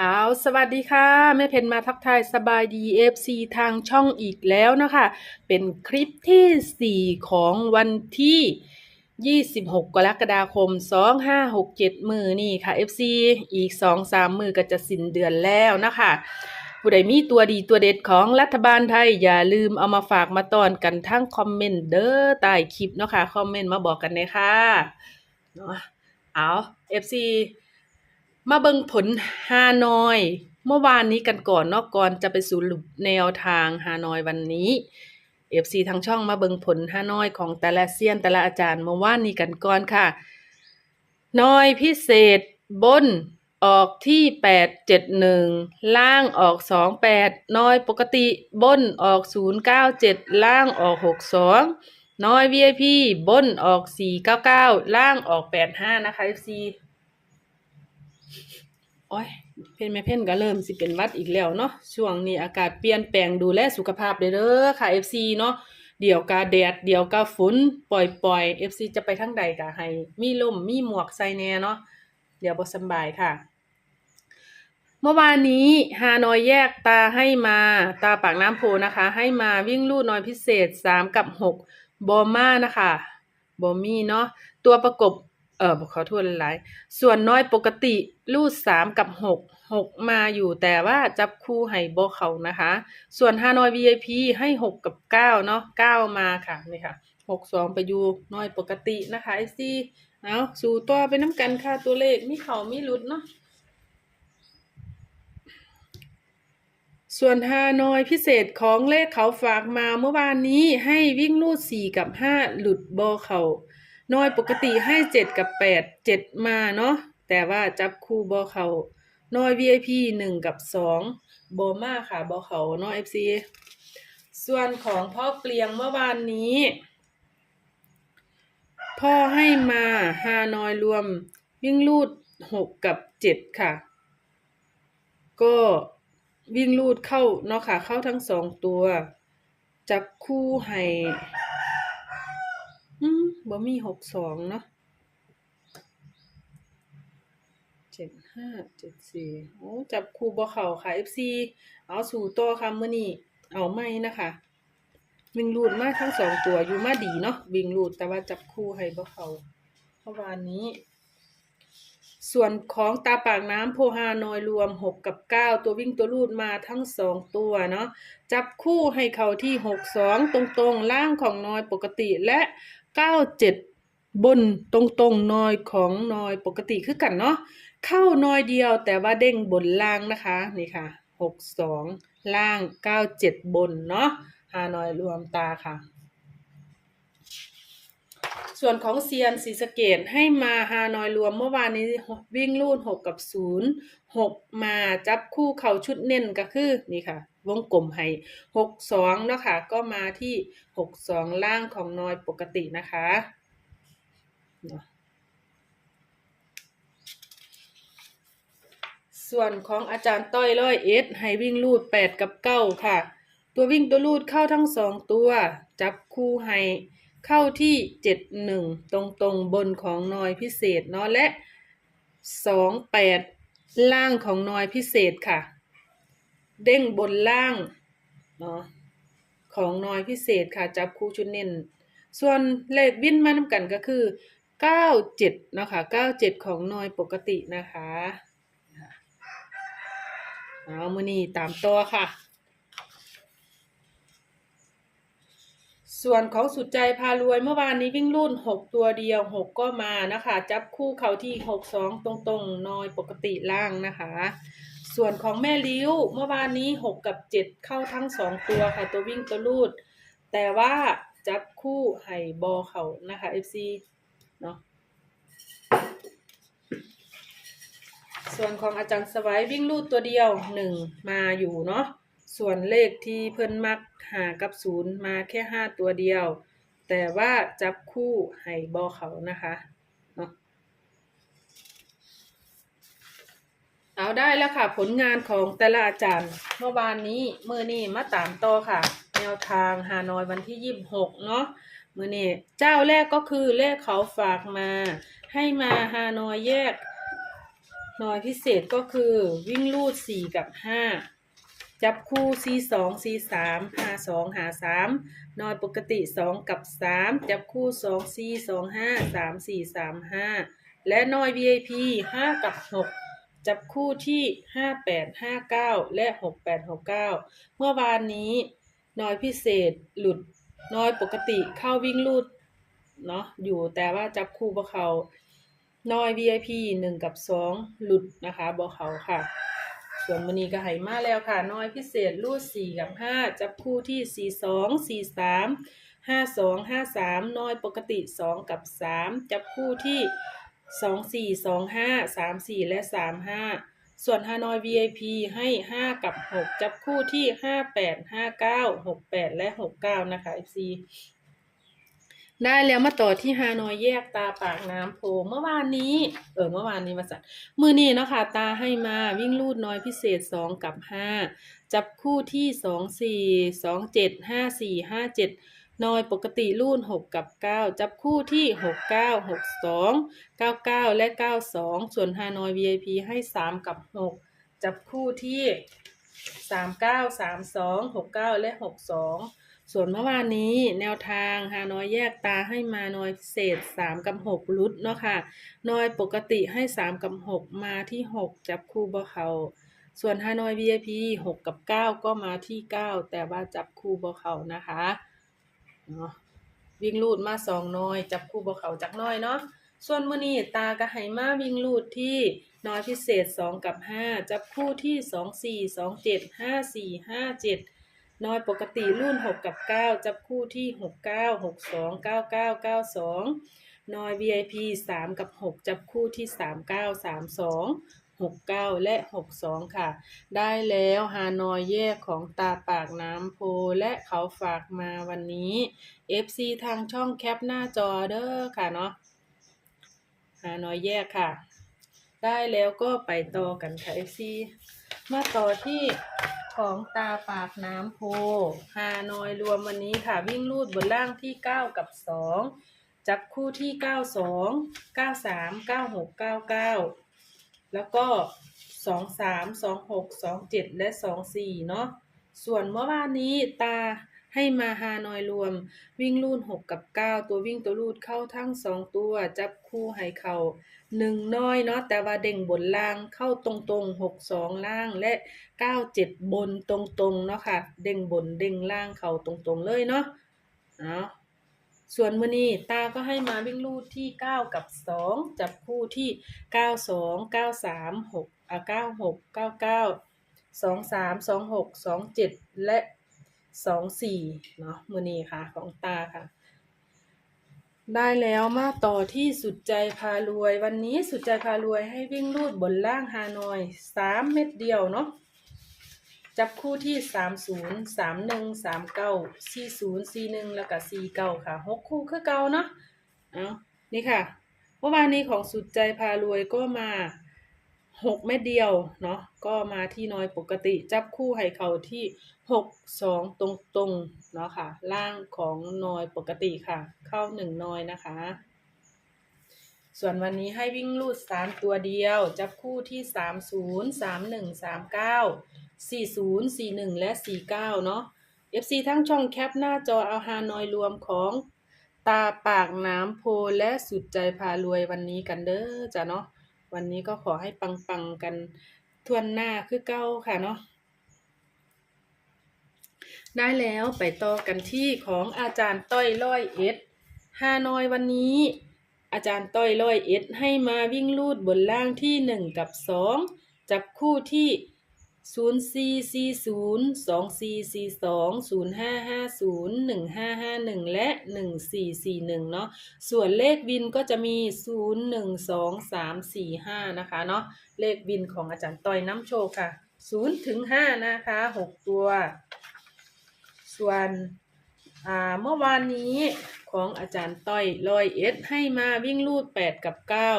เอาสวัสดีค่ะ แม่เพนมาทักทายสบายดี FC ทางช่องอีกแล้วนะคะ เป็นคลิปที่ 4 ของวันที่ 26 กรกฎาคม 2567 มือนี่ค่ะ FC อีก 2-3 มือก็จะสิ้นเดือนแล้วนะคะผู้ใดมีตัวดีตัวเด็ดของรัฐบาลไทย อย่าลืมเอามาฝากมาตอนกันทั้งคอมเมนต์เด้อใต้คลิปเนาะค่ะคอมเมนต์มาบอกกันเลยค่ะเนาะเอา FC มาเบิ่งผลฮานอย เมื่อวานนี้กันก่อนเนาะก่อนจะไปสู่รุปแนวทางฮานอยวันนี้ FC ทางช่องมาเบิ่งผลฮานอยของแต่ละเซียนแต่ละอาจารย์เมื่อวานนี้กันก่อนค่ะ นอยพิเศษบนออกที่871ล่างออก28น้อยปกติบนออก097ล่างออก62น้อย VIP บนออก499ล่างออก85นะคะ FC โอ้ยเพนแม่เพ่นก็เริ่มสิเป็นวัดอีกแล้วเนาะช่วงนี้อากาศเปลี่ยนแปลงดูแลสุขภาพเด้อเด้อค่ะ FC เนาะเดี๋ยวกาแดดเดี๋ยวกาฝนปล่อยปล่อย FC จะไปทางใดก็ให้มีลมมีหมวกใส่แน่เนาะเดี๋ยวบ่สบายค่ะ เมื่อวานนี้ฮานอยแยกตาให้มาตาปากน้ำโพนะคะ ให้มาวิ่งลู่น้อยพิเศษ 3 กับ 6 บอม่านะคะบอมี่เนาะตัวประกบ เออขอโทษหลายๆ ส่วนน้อยปกติลูดสามกับหกหกมาอยู่แต่ว่าจับคู่ให้บอเขานะคะ ส่วนฮานอย VIP ให้หกกับเก้าเนาะเก้ามาค่ะนี่ค่ะหกสองไปอยู่น้อยปกตินะคะไอซี่เอาสู่ตัวไปน้ำกันค่ะตัวเลขมีเขามีหลุดเนาะส่วนฮานอยพิเศษของเลขเขาฝากมาเมื่อวานนี้ให้วิ่งลูดสี่กับห้าหลุดบอเขา น้อยปกติให้เจ็ดกับแปดเจ็ดมาเนาะแต่ว่าจับคู่บอเขาน้อย VIP หนึ่งกับสองบอมาค่ะบอเขาน้อย FC ส่วนของพ่อเปลียงเมื่อวานนี้ พ่อให้มาฮานอยรวมวิ่งลูดหกกับเจ็ดค่ะ ก็วิ่งลูดเข้าเนาะค่ะ เข้าทั้งสองตัว จับคู่ให้ บ่มีหกสองเนาะเจ็ดห้าเจ็ดสี่โอ้จับคู่บ่เข่าค่ะ FC เอาสู่ตัวค่ะมื้อนี้เอาไม่นะคะวิ่งรูดมาทั้งสองตัวอยู่มาดีเนาะวิ่งรูดแต่ว่าจับคู่ให้บ่เข่าเมื่อวานนี้ ส่วนของตาปากน้ำโพฮานอยรวมหกกับเก้าตัววิ่งตัวรูดมาทั้งสองตัวเนาะจับคู่ให้เขาที่หกสองตรงๆล่างของนอยปกติและก้าเจ็ดบนตรงๆนอยของนอยปกติคือกันเนาะเข้านอยเดียวแต่ว่าเด้งบนล่างนะคะนี่ค่ะหกสองล่างเก้าเจ็ดบนเนาะฮานอยรวมตาค่ะ ส่วนของเซียนศรีสเกดให้มาฮานอยรวมเมื่อวานนี้วิ่งลูดหกกับศูนย์หกมาจับคู่เข่าชุดเน้นก็คือนี่ค่ะ วงกลมให้หกสองเนาะค่ะก็มาที่หกสองล่างของนอยปกตินะคะส่วนของอาจารย์ต้อยร้อยเอสให้วิ่งลูดแปดกับเก้าค่ะ ตัววิ่งตัวลูดเข้าทั้งสองตัว จับคู่ให้เข้าที่เจ็ดหนึ่งตรงตรงบนของนอยพิเศษเนาะและสองแปดล่างของนอยพิเศษค่ะ เด้งบนล่างเนาะของนอยพิเศษค่ะ จับคู่ชุดเน้น ส่วนเลขวิ่นมานำกันก็คือเก้าเจ็ดเนาะค่ะเก้าเจ็ดของนอยปกตินะคะเอามือนี้ตามตัวค่ะ ส่วนของสุดใจพารวยเมื่อวานนี้วิ่งรุ่นหกตัวเดียวหกก็มานะคะ จับคู่เขาที่หกสองตรงๆนอยปกติล่างนะคะ ส่วนของแม่ลิ้วเมื่อวานนี้หกกับเจ็ดเข้าทั้งสองตัวค่ะ ตัววิ่งตัวลูด แต่ว่าจับคู่ไห่บอเขานะคะ FC เนาะส่วนของอาจารย์สวัยวิ่งลูดตัวเดียวหนึ่งมาอยู่เนาะส่วนเลขที่เพิ่นมักหากับศูนย์มาแค่ห้าตัวเดียว แต่ว่าจับคู่ให้บอเขานะคะ เอาได้แล้วค่ะ ผลงานของแต่ละอาจารย์ เมื่อวานนี้เมื่อนี้มาตามต่อค่ะ แนวทางฮานอยวันที่ยี่สิบหกเนาะมื่อนี้เจ้าแรกก็คือเลขเขาฝากมา ให้มาฮานอยแยกหน่อยพิเศษก็คือวิ่งลูดสี่กับห้าจับคู่ c สอง c สามหาสองหาสามนอยปกติสองกับสามจับคู่สอง c สองห้าสามสี่สามห้าและนอย VIP ห้ากับหก จับคู่ที่ห้าแปดห้าเก้าและหกแปดหกเมื่อวานนี้น่อยพิเศษหลุดน่อยปกติเข้าวิ่งลูดเนาะอยู่แต่ว่าจับคู่บ่เขาน้อย VIP หนึ่งกับสองหลุดนะคะบอเขาค่ะ ส่วนมณีก็ไหมาแล้วค่ะ น้อยพิเศษรูดสี่กับห้าจับคู่ที่สี่สองสี่สามห้าสองห้าสามน้อยปกติสองกับสามจับคู่ที่ สองสี่สองห้าสามสี่และสามห้าส่วนฮานอย VIP ให้ 5 กับ 6 จับคู่ที่ 58 59 68 และ 69 นะคะ FC ได้แล้วมาต่อที่ฮานอยแยกตาปากน้ำโพเมื่อวานนี้ เออเมื่อวานนี้มาสัตว์มือนี้เนาะคะ่ะตาให้มาวิ่งลูดน้อยพิเศษ 2 กับ 5 จับคู่ที่ 2 4 2 7 5 4 5 7 นอยปกติลูดหกกับเก้าจับคู่ที่หกเก้าหกสองเก้าเก้าและเก้าสองส่วนฮานอย VIP ให้สามกับหกจับคู่ที่สามเก้าสามสองหกเก้าและหกสองส่วนเมื่อวานนี้แนวทางฮานอยแยกตาให้มานอยเศษสามกับหกลุดเนาะค่ะนอยปกติให้สามกับหกมาที่หกจับคู่บ่เขาส่วนฮานอย VIP หกกับเก้าก็มาที่เก้าแต่ว่าจับคู่บ่เขานะคะ เนาะวิ่งลูดมาสองน้อย จับคู่บ่เขาจักน้อยเนาะส่วนมือนี้ตาก็ให้มาวิ่งลูดที่น้อยพิเศษสองกับห้าจับคู่ที่สองสี่สองเจ็ดห้าสี่ห้าเจ็ดน้อยปกติรุ่นหกกับเก้าจับคู่ที่หกเก้าหกสองเก้าเก้าเก้าสองน้อย VIP สามกับหกจับคู่ที่สามเก้าสามสอง หกเก้าและหกสองค่ะ ได้แล้วฮานอยแยกของตาปากน้ำโพและเขาฝากมาวันนี้ FC ทางช่องแคปหน้าจอเด้อค่ะเนาะฮานอยแยกค่ะ ได้แล้วก็ไปต่อกันค่ะ FC มาต่อที่ของตาปากน้ำโพฮานอยรวมวันนี้ค่ะ วิ่งลูดบนล่างที่ 9 กับ 2 จับคู่ที่ 92 93 96 99 แล้วก็23 26 27และ24เนาะส่วนเมื่อวานนี้ตาให้มาฮานอยรวม วิ่งลูด6กับ9ตัววิ่งตัวลูดเข้าทั้ง2ตัว จับคู่ให้เขาหนึ่งน้อยเนาะแต่ว่าเด้งบนล่างเข้าตรงๆ6 2ล่างและ97บนตรงๆเนาะค่ะ เด้งบนเด้งล่างเขาตรงๆเลยเนาะเอา ส่วนมือนี้ตาก็ให้มาวิ่งลูดที่ 9 กับ 2 จับคู่ที่ 92 93 6อะ96 99 23 26 27 และ 24 เนาะมือนี้ค่ะของตาค่ะ ได้แล้วมาต่อที่สุดใจพารวย วันนี้สุดใจพารวยให้วิ่งลูดบนล่างฮานอยสามเม็ดเดียวเนาะ จับคู่ที่สามศูนย์สามหนึ่งสามเก้าสี่ศูนย์สี่หนึ่งแล้วก็สี่เก้าค่ะหกคู่คือเก่าเนาะเอานี่ค่ะเมื่อวานนี้ของสุดใจพารวยก็มาหกเม็ดเดียวเนาะก็มาที่น้อยปกติจับคู่ให้เขาที่หกสองตรงๆเนาะค่ะ ล่างของน้อยปกติค่ะ เข้าหนึ่งน้อยนะคะ ส่วนวันนี้ให้วิ่งลูดสามตัวเดียว จับคู่ที่สามศูนย์สามหนึ่งสามเก้า สี่ศูนย์สี่หนึ่งและสี่เก้าเนาะ FC ทั้งช่องแคปหน้าจอเอาฮานอยรวมของตาปากน้ำโพและสุดใจพารวยวันนี้กันเด้อจ้ะเนาะ วันนี้ก็ขอให้ปังๆกันทวนหน้าคือเก้าค่ะเนาะได้แล้วไปต่อกันที่ของอาจารย์ต้อยร้อยเอ็ดฮานอยวันนี้ อาจารย์ต้อยร้อยเอ็ดให้มาวิ่งลูดบนล่างที่หนึ่งกับสองจับคู่ที่ ศูนย์สี่สี่ศูนย์สองสี่สี่สองศูนย์ห้าห้าศูนย์หนึ่งห้าห้าหนึ่งและหนึ่งสี่สี่หนึ่งเนาะส่วนเลขวินก็จะมีศูนย์หนึ่งสองสามสี่ห้านะคะเนาะเลขวินของอาจารย์ต้อยน้ำโชคค่ะศูนย์ถึงห้านะคะหกตัว ส่วนเมื่อวานนี้ของอาจารย์ต้อยลอยเอสให้มาวิ่งลูด 8 กับ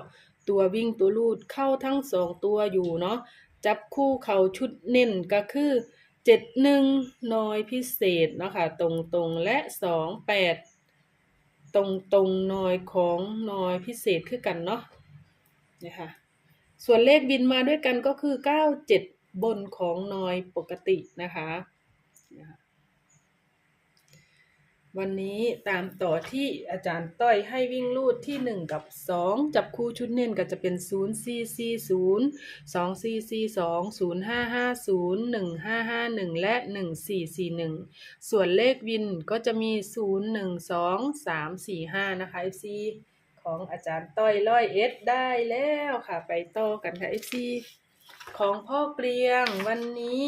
9 ตัววิ่งตัวลูดเข้าทั้งสองตัวอยู่เนาะ จับคู่เขาชุดเน้นก็คือ7 1น้อยพิเศษเนาะค่ะตรงตรงๆและ2 8ตรงตรงน้อยของน้อยพิเศษคือกันเนาะนี่ค่ะส่วนเลขบินมาด้วยกันก็คือ97บนของนอยปกตินะคะ วันนี้ตามต่อที่อาจารย์ต้อยให้วิ่งลูดที่ 1 กับ 2 จับคู่ชุดเน้นก็จะเป็น 0 4 4 0 2 4 4 2 0 5 5 0 1 5 5 1 และ 1 4 4 1 ส่วนเลขวินก็จะมี 0 1 2 3 4 5 นะคะ FC ของอาจารย์ต้อยร้อยเอสได้แล้วค่ะ ไปต่อกันค่ะ FC ของพ่อเกลียงวันนี้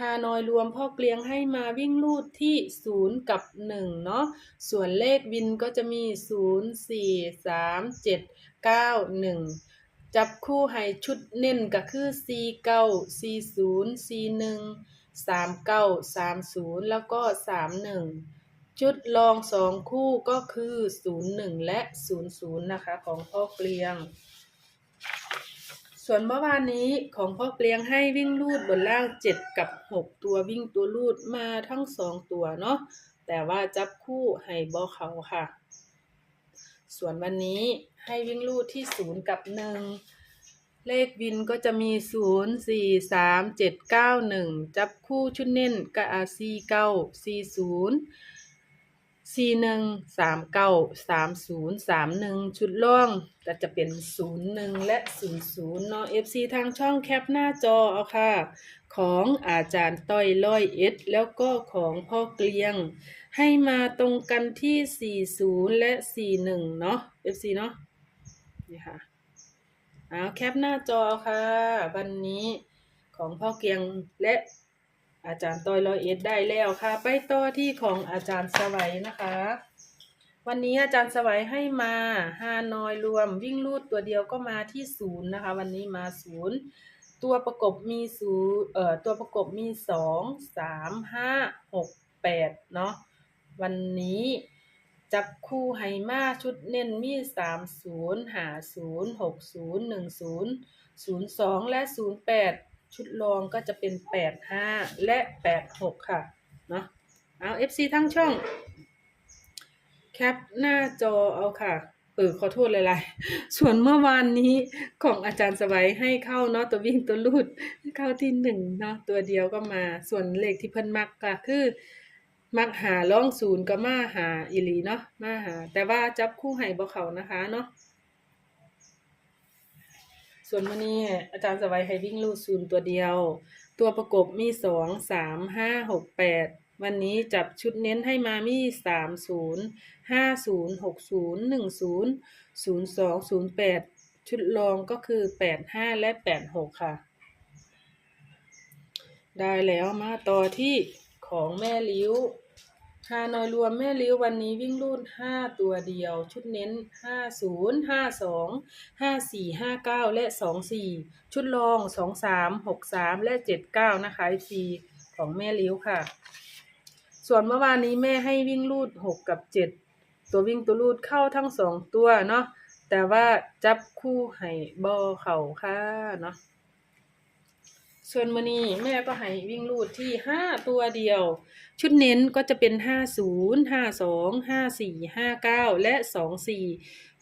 ฮานอยรวมพ่อเกลียงให้มาวิ่งลูดที่ 0 กับ 1 เนาะ ส่วนเลขวินก็จะมี 0 4 3 7 9 1 จับคู่ให้ชุดเน้นก็คือ 4 9 4 0 4 1 3 9 3 0 แล้วก็ 3 1 ชุดรองสองคู่ก็คือ 01 และ 00 นะคะ ของพ่อเกลียง ส่วนเมื่อวานนี้ของพ่อเกลียงให้วิ่งลูดบนล่าง 7 กับ 6 ตัววิ่งตัวลูดมาทั้ง 2 ตัวเนาะแต่ว่าจับคู่ให้บอเขาค่ะ ส่วนวันนี้ให้วิ่งลูดที่ 0 กับ 1 เลขวินก็จะมี 0 4 3 7 9 1 จับคู่ชุดเน้นก็อา4 9 4 0สี่ศูนย์ หนึ่งสามเก้าสามศูนย์สามหนึ่งชุดล่องก็จะเป็นศูนย์หนึ่งและศูนย์ศูนย์เนาะ FC ทางช่องแคปหน้าจอเอาค่ะ ของอาจารย์ต้อยร้อยเอ็ดแล้วก็ของพ่อเกลียง ให้มาตรงกันที่สี่ศูนย์และสี่หนึ่งเนาะ FC เนาะนี่ค่ะเอาแคปหน้าจอเอาค่ะ วันนี้ของพ่อเกลียงและ อาจารย์ต้อยร้อยเอ็ดได้แล้วค่ะ ไปต่อที่ของอาจารย์สวัยนะคะ วันนี้อาจารย์สวัยให้มาฮานอยรวมวิ่งลูดตัวเดียวก็มาที่ศูนย์นะคะ วันนี้มาศูนย์ตัวประกบมีศูนย์เอ่อตัวประกบมีสองสามห้าหกแปดเนาะวันนี้จับคู่ไฮมาชุดเน้นมีสามศูนย์หาศูนย์หกศูนย์หนึ่งศูนย์ศูนย์สองและศูนย์แปด ชุดรองก็จะเป็นแปดห้าและแปดหกค่ะ เนาะเอา FC ทั้งช่อง แคปหน้าจอเอาค่ะเออขอโทษหลยๆส่วนเมื่อวานนี้ของอาจารย์สวัยให้เข้าเนาะตัววิ่งตัวลูดเข้าที่หนึ่งเนาะตัวเดียวก็มา ส่วนเลขที่เพิ่นมักก็คือ มักหาล่องศูนย์ก็มาหาอีหลีเนาะมาหา แต่ว่าจับคู่ให้บ่เขานะคะเนาะ ส่วนวันนี้อาจารย์สวัยให้วิ่งลูดศูนย์ตัวเดียว ตัวประกบมีสองสามห้าหกแปดวันนี้จับชุดเน้นให้มามีสามศูนย์ห้าศูนย์หกศูนย์หนึ่งศูนย์ศูนย์สองศูนย์แปดชุดรองก็คือแปดห้าและแปดหกค่ะ ได้แล้วมาต่อที่ของแม่ลิ้ว ฮานอยรวมแม่ลิ้ววันนี้วิ่งรูดห้าตัวเดียว ชุดเน้นห้าศูนย์ห้าสองห้าสี่ห้าเก้าและสองสี่ชุดรองสองสามหกสามและเจ็ดเก้านะคะฟีของแม่ลิ้วค่ะ ส่วนเมื่อวานนี้แม่ให้วิ่งรูดหกกับเจ็ดตัววิ่งตัวรูดเข้าทั้งสองตัวเนาะแต่ว่าจับคู่ให้บอเข่าค่ะเนาะ ส่วนมือนี้แม่ก็ให้วิ่งลูดที่ห้าตัวเดียว ชุดเน้นก็จะเป็นห้าศูนย์ห้าสองห้าสี่ห้าเก้าและสองสี่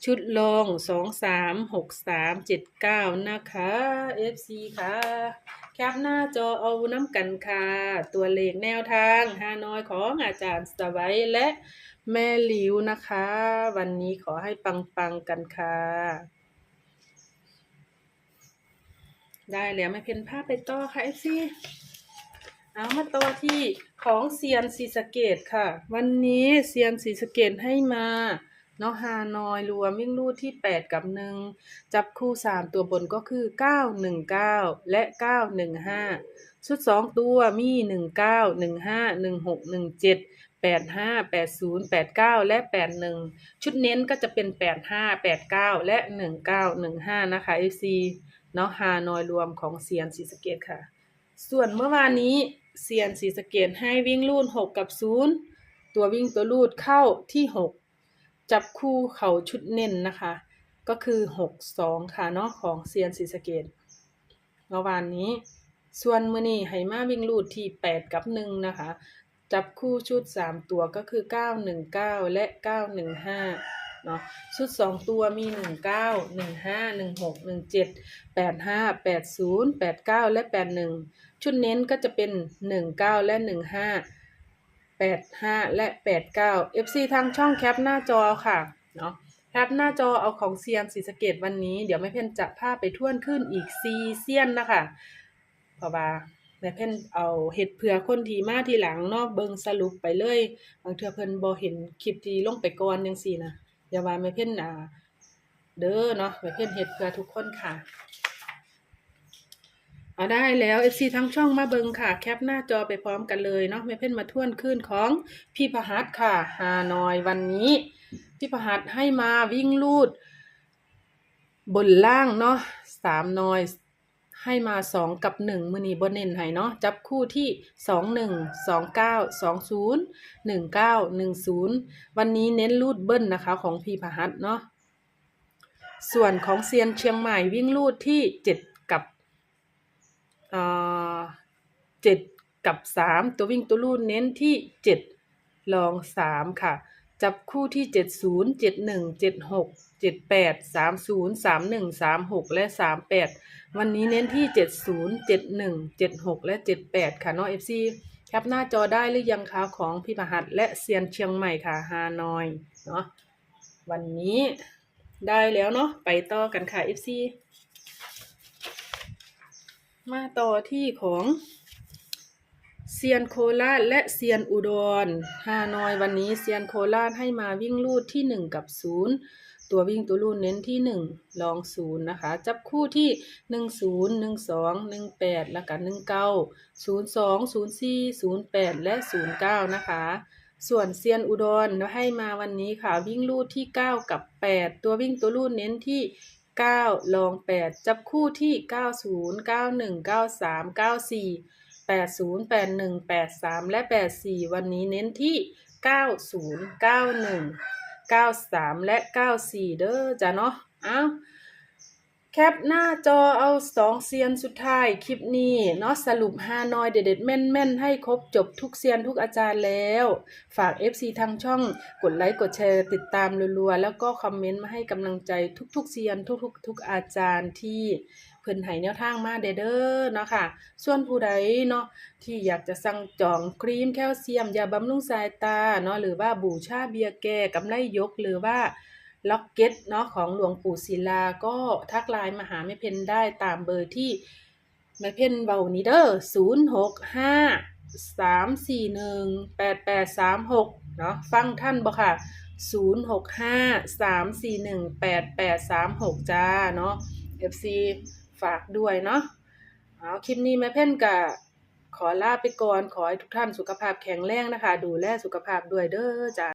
ชุดรองสองสามหกสามเจ็ดเก้านะคะ FC ค่ะ แคปหน้าจอเอาน้ำกันค่ะ ตัวเลขแนวทางฮานอยของอาจารย์สไว้และแม่หลิวนะคะ วันนี้ขอให้ปังๆกันค่ะ ได้แล้วไม่เพ้นภาพไปต่อค่ะเอฟซีเอามาต่อที่ของเซียนซีสเกตค่ะ วันนี้เซียนซีสเกตให้มาเนาะฮานอยรวมวิ่งลู่ที่ 8 กับหนึ่งจับคู่ 3 ตัวบนก็คือ 919 และ 915 ชุด 2 ตัวมี 19 15 16 17 85 80 89 และ 81 ชุดเน้นก็จะเป็น 85 89 และ 1915 นะคะ FC เนาะฮานอยรวมของเซียนศรีสะเกตค่ะ ส่วนเมื่อวานนี้เซียนศรีสะเกตให้วิ่งลูด6 กับ 0 ตัววิ่งตัวลูดเข้าที่ 6 จับคู่เขาชุดเน้นนะคะ ก็คือ 6 2 ค่ะเนาะของเซียนศรีสะเกตเมื่อวานนี้ ส่วนมือนี้ให้มาวิ่งลูดที่ 8 กับ 1 นะคะ จับคู่ชุด 3 ตัวก็คือ 919 และ 915 เนาะชุดสองตัวมีหนึ่งเก้าหนึ่งห้าหนึ่งหกหนึ่งเจ็ดแปดห้าแปดศูนย์แปดเก้าและแปดหนึ่งชุดเน้นก็จะเป็นหนึ่งเก้าและหนึ่งห้าแปดห้าและแปดเก้า FC ทางช่องแคปหน้าจอค่ะเนาะแคปหน้าจอเอาของเซียนสีสะเกตวันนี้ เดี๋ยวแม่เพ่นจะพาไปท่วนขึ้นอีกซีเซียนนะคะเพราะว่าแม่เพ่นเอาเห็ดเผื่อคนทีมาทีหลังเนาะเบิงสรุปไปเลยบางเทื่อเพิ่นบ่เห็นคลิปทีลงไปก่อนจังซี่นะ อย่าว่าแม่เพ่นอ่าเด้อเนาะแม่เพ่นเห็ดเพื่อทุกคนค่ะเอาได้แล้ว FC ทั้งช่องมาเบิงค่ะ แคปหน้าจอไปพร้อมกันเลยเนาะแม่เพ่นมาท่วนขึ้นของพี่พหัสค่ะฮานอยวันนี้ พี่พหัสให้มาวิ่งลูด บนล่างเนาะสามนอย ให้มาสองกับหนึ่งมือนีบนเน้นให้เนาะจับคู่ที่สองหนึ่งสองเก้าสองศูนย์หนึ่งเก้าหนึ่งศูนย์วันนี้เน้นลูดเบิ้ลนะคะของพีพหัสเนาะส่วนของเซียนเชียงใหม่วิ่งลูดที่เจ็ดกับอ่าเจ็ดกับสามตัววิ่งตัวลูดเน้นที่เจ็ดลองสามค่ะ จับคู่ที่เจ็ดศูนย์เจ็ดหนึ่งเจ็ดหกเจ็ดและสามแปดวันนี้เน้นที่ 70 71 76 และ 78 ค่ะน้อง FC แคปหน้าจอได้หรือยังคะของพี่ประหัสและเซียนเชียงใหม่ค่ะฮานอยเนาะวันนี้ได้แล้วเนาะไปต่อกันค่ะ FC มาต่อที่ของ เซียนโคราชและเซียนอุดรฮานอยวันนี้เซียนโคราชให้มาวิ่งลูดที่ 1 กับ 0 ตัววิ่งตัวลูดเน้นที่หนึ่งลองศูนย์นะคะ จับคู่ที่หนึ่งศูนย์หนึ่งสองหนึ่งแปดแล้วก็หนึ่งเก้าศูนย์สองศูนย์สี่ศูนย์แปดและศูนย์เก้านะคะ ส่วนเซียนอุดรให้มาวันนี้ค่ะวิ่งลูดที่เก้ากับแปดตัววิ่งตัวลูดเน้นที่เก้าลองแปดจับคู่ที่เก้าศู นย์เก้าหนึ่งเก้าสามเก้าสี่แปดศูนย์แปดหนึ่งแปดสามและแปดสี่วันนี้เน้นที่เก้าศูนย์เก้าหนึ่ง93 และ 94 เด้อจ้ะเนาะเอาแคปหน้าจอเอาสองเซียนสุดท้ายคลิปนี้เนาะสรุปฮานอยเด็ดๆแม่นๆ ให้ครบจบทุกเซียนทุกอาจารย์แล้ว ฝาก FC ทางช่องกดไลค์กดแชร์ติดตามรัวๆ แล้วก็คอมเมนต์มาให้กำลังใจทุกๆเซียนทุกๆทุกอาจารย์ที่ เพิ่นให้แนวทางมาเด้อเด้อเนาะค่ะ ส่วนผู้ใดเนาะที่อยากจะสั่งจองครีมแคลเซียม ยาบำรุงสายตาเนาะหรือว่าบูชาเบียแก่กำไรยกหรือว่าล็อกเก็ตเนาะของหลวงปู่ศิลาก็ทักไลน์มาหาแม่เพนได้ตามเบอร์ที่แม่เพนเบานี้เด้อศูนย์หกห้าสามสี่หนึ่งแปดแปดสามหกเนาะฟังท่านบ่ค่ะศูนย์หกห้าสามสี่หนึ่งแปดแปดสามหกจ้าเนาะ FC ฝากด้วยเนาะเอาคลิปนี้แม่เพ่นกะขอลาไปก่อน ขอให้ทุกท่านสุขภาพแข็งแรงนะคะ ดูแลสุขภาพด้วยเด้อจ้า